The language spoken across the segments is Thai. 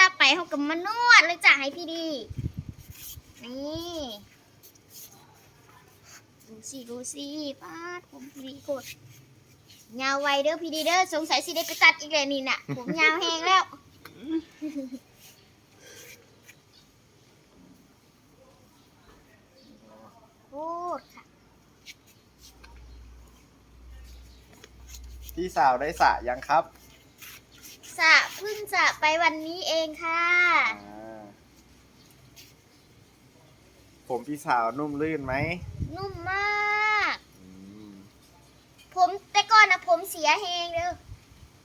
ต่อไปเขากับมานวดเลยจ้ะให้พี่ดี นี่ดูสิดูสิป้าผมพี่ดีกดยาวไวเด้อพี่ดีเด้อสงสัยสิได้ไปตัดอีกแล้วนี่น่ะ ผมยาวแห้งแล้วโคตรค่ะพี่สาวได้สระยังครับ เพิ่งจะไปวันนี้เองค่ะ อ่าผมพี่สาวนุ่มลื่นไหมนุ่มมาก อืมผมแต่ก่อนนะผมเสียแหงเด้อ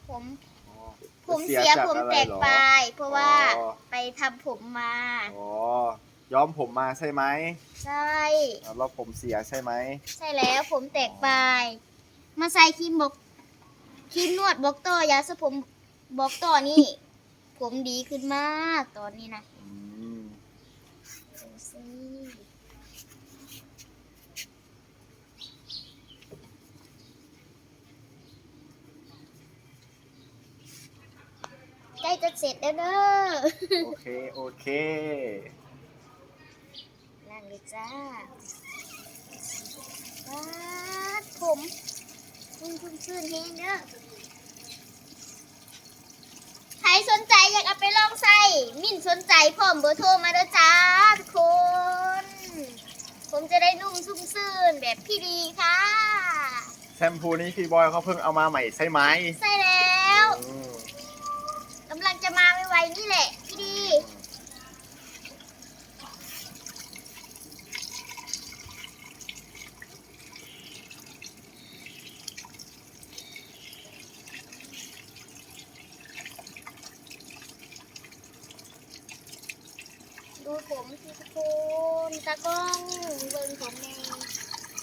ผม อ๋อผมเสียจากผมอะไรแตกเหรอ ปลาย เพราะว่าอ๋อ ไปทำผมมา อ๋อย้อมผมมาใช่ไหมใช่ แล้วผมเสียใช่ไหมใช่แล้วผมแตกปลาย มาใส่ครีมบอกครีมนวดบอกต่อยาสระผม บอกต่อนี่ ผมดีขึ้นมากตอนนี้นะอืมดูสิใกล้จะเสร็จแล้วเด้อโอเค โอเค นั่นเลยจ้าว้าดผมชุ่มชุ่มชื่นเฮงเด้อใค รสนใจอยากเอาไปลองใส่มิ่นสนใจพร้อมเบอร์โทรมาเด้อจ้าทุกคน ผมจะได้นุ่มชุ่มชื่นแบบพี่ดีค่ะ แชมพูนี้พี่บอยเขาเพิ่งเอามาใหม่ใช่ไหมใส่แล้วอืม กำลังจะมาไวๆนี่แหละ พี่ดี ดูผมสิทุกคนตากล้องเบิ่งผมใน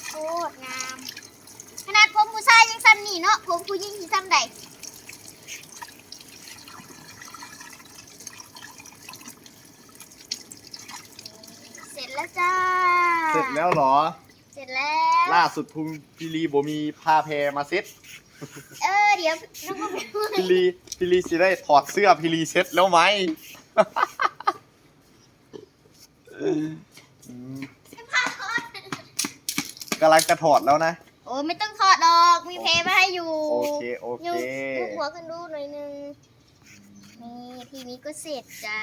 โคตรงาม ขนาดผมผู้ชายยังซ้ำนี่เนาะผมผู้หญิงที่ซ้ำใดเสร็จแล้วจ้า เสร็จแล้วเหรอ เสร็จแล้ว ล่าสุดพุงพี่ลีบมีผ้าแพรมาเซ็ตเออเดี๋ยวน้องก็ไปด้วยพี่ลีพี่ลีสิได้ถอดเสื้อพี่ลีเซ็ตแล้วไหมอืม กำลังจะถอดแล้วนะ โอ้ไม่ต้องถอดดอก มีเพลมาให้อยู่โอเค โอเคยกยกหัวกันดูหน่อยนึง นี่ทีนี้ก็เสร็จจ้า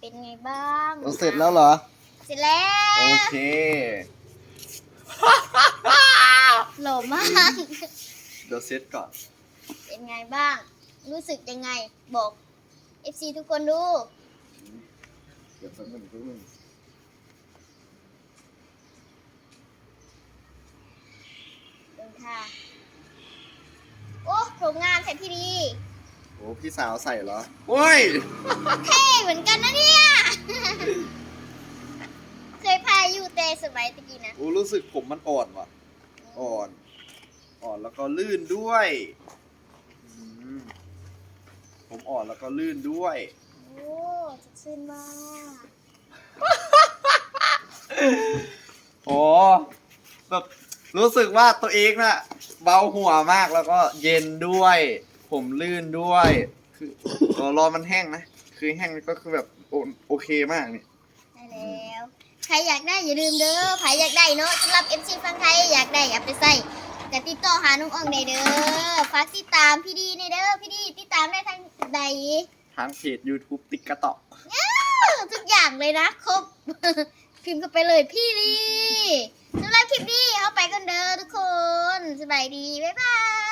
เป็นไงบ้างเสร็จแล้วเหรอ เสร็จแล้ว โอเคหล่อมาก เดี๋ยวเซ็ตก่อน เป็นไงบ้าง รู้สึกยังไง บอก FC ทุกคนดูเดี๋ยวแป๊บนึงแป๊บนึงดูค่ะ โอ้ผมงานแท้พี่ดี โอ้พี่สาวใส่เหรอโอ้ยเท่เหมือนกันนะเนี่ย เคยพายอยู่แต่สมัยตะกี้นะโอ้รู้สึกผมมันอ่อนว่ะ อ่อน อ่อนแล้วก็ลื่นด้วยอืมผมอ่อนแล้วก็ลื่นด้วย โอ้สดชื่นมากโอ้แบบรู้สึกว่าตัวเองน่ะ เบาหัวมากแล้วก็เย็นด้วย ผมลื่นด้วย คือเออรอมันแห้งนะ คือแห้งก็คือแบบโอโอเคมากนี่ได้แล้ว ใครอยากได้อย่าลืมเด้อใครอยากได้เนาะสำหรับ MC ฟังไทยอยากได้อย่าไปใส่ก็ติดต่อหาน้องอ่องได้เด้อฝากติดตามพี่ดีในเด้อพี่ดีติดตามได้ทางใด ทางเพจ YouTube ติ๊กกะตอกทุกอย่างเลยนะครบ พิมพ์กันไปเลยพี่ดีสำหรับคลิปนี้เอาไปกันเด้อทุกคน สบายดี บ๊ายบาย